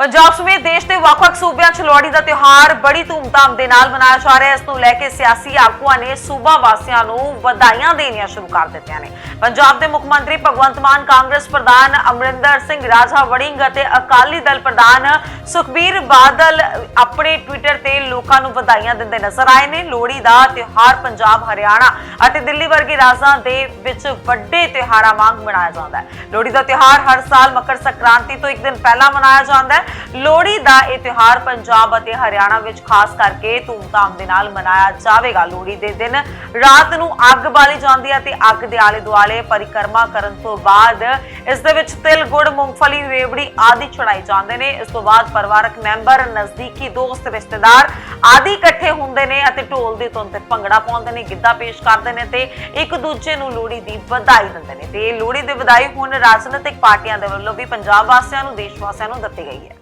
ਪੰਜਾਬ ਸਮੇਤ ਦੇਸ਼ ਦੇ ਵੱਖ-ਵੱਖ ਸੂਬਿਆਂ 'ਚ ਲੋਹੜੀ ਦਾ ਤਿਉਹਾਰ ਬੜੀ ਧੂਮਧਾਮ ਦੇ ਨਾਲ ਮਨਾਇਆ ਜਾ ਰਿਹਾ ਹੈ। ਇਸ ਨੂੰ ਲੈ ਕੇ ਸਿਆਸੀ ਆਗੂਆਂ ਨੇ ਸੂਬਾ ਵਾਸੀਆਂ ਨੂੰ ਵਧਾਈਆਂ ਦੇਣੀਆਂ ਸ਼ੁਰੂ ਕਰ ਦਿੱਤੀਆਂ ਨੇ। ਪੰਜਾਬ ਦੇ ਮੁੱਖ ਮੰਤਰੀ ਭਗਵੰਤ ਮਾਨ, ਕਾਂਗਰਸ ਪ੍ਰਧਾਨ ਅਮਰਿੰਦਰ ਸਿੰਘ ਰਾਜਾ ਵੜਿੰਗ ਅਤੇ ਅਕਾਲੀ ਦਲ ਪ੍ਰਧਾਨ ਸੁਖਬੀਰ ਬਾਦਲ ਆਪਣੇ ਟਵਿੱਟਰ ਤੇ ਲੋਕਾਂ ਨੂੰ ਵਧਾਈਆਂ ਦਿੰਦੇ ਨਜ਼ਰ ਆਏ ਨੇ। ਲੋਹੜੀ ਦਾ ਤਿਉਹਾਰ ਪੰਜਾਬ, ਹਰਿਆਣਾ ਅਤੇ ਦਿੱਲੀ ਵਰਗੇ ਰਾਜਾਂ ਦੇ ਵਿੱਚ ਵੱਡੇ ਤਿਉਹਾਰਾਂ ਵਾਂਗ ਮਨਾਇਆ ਜਾਂਦਾ ਹੈ। ਲੋਹੜੀ ਦਾ ਤਿਉਹਾਰ ਹਰ ਸਾਲ ਮਕਰ ਸੰਕ੍ਰਾਂਤੀ ਤੋਂ ਇੱਕ ਦਿਨ ਪਹਿਲਾਂ ਮਨਾਇਆ ਜਾਂਦਾ ਹੈ। ਲੋਹੜੀ ਦਾ ਇਹ ਤਿਉਹਾਰ ਪੰਜਾਬ ਅਤੇ ਹਰਿਆਣਾ ਵਿੱਚ ਖਾਸ ਕਰਕੇ ਧੂਮਧਾਮ ਦੇ ਨਾਲ ਮਨਾਇਆ ਜਾਵੇਗਾ। ਲੋਹੜੀ ਦੇ ਦਿਨ ਰਾਤ ਨੂੰ ਅੱਗ ਬਾਲੀ ਜਾਂਦੀ ਹੈ ਤੇ ਅੱਗ ਦੇ ਆਲੇ ਦੁਆਲੇ ਪਰਿਕਰਮਾ ਕਰਨ ਤੋਂ ਬਾਅਦ ਇਸ ਦੇ ਵਿੱਚ ਤਿਲ, ਗੁੜ, ਮੂੰਗਫਲੀ, ਰੇਵੜੀ ਆਦਿ ਚੜਾਈ ਜਾਂਦੇ ਨੇ। ਇਸ ਤੋਂ ਬਾਅਦ ਪਰਿਵਾਰਕ ਮੈਂਬਰ, ਨਜ਼ਦੀਕੀ ਦੋਸਤ, ਰਿਸ਼ਤੇਦਾਰ ਆਦਿ ਇਕੱਠੇ ਹੁੰਦੇ ਨੇ ਅਤੇ ਢੋਲ ਦੀ ਧੁਨ ਤੇ ਭੰਗੜਾ ਪਾਉਂਦੇ ਨੇ, ਗਿੱਧਾ ਪੇਸ਼ ਕਰਦੇ ਨੇ ਤੇ ਇੱਕ ਦੂਜੇ ਨੂੰ ਲੋਹੜੀ ਦੀ ਵਧਾਈ ਦਿੰਦੇ ਨੇ। ਤੇ ਇਹ ਲੋਹੜੀ ਦੀ ਵਧਾਈ ਹੁਣ ਰਾਜਨੀਤਿਕ ਪਾਰਟੀਆਂ ਦੇ ਵੱਲੋਂ ਵੀ ਪੰਜਾਬ ਵਾਸੀਆਂ ਨੂੰ, ਦੇਸ਼ ਵਾਸੀਆਂ ਨੂੰ ਦਿੱਤੀ ਗਈ ਹੈ।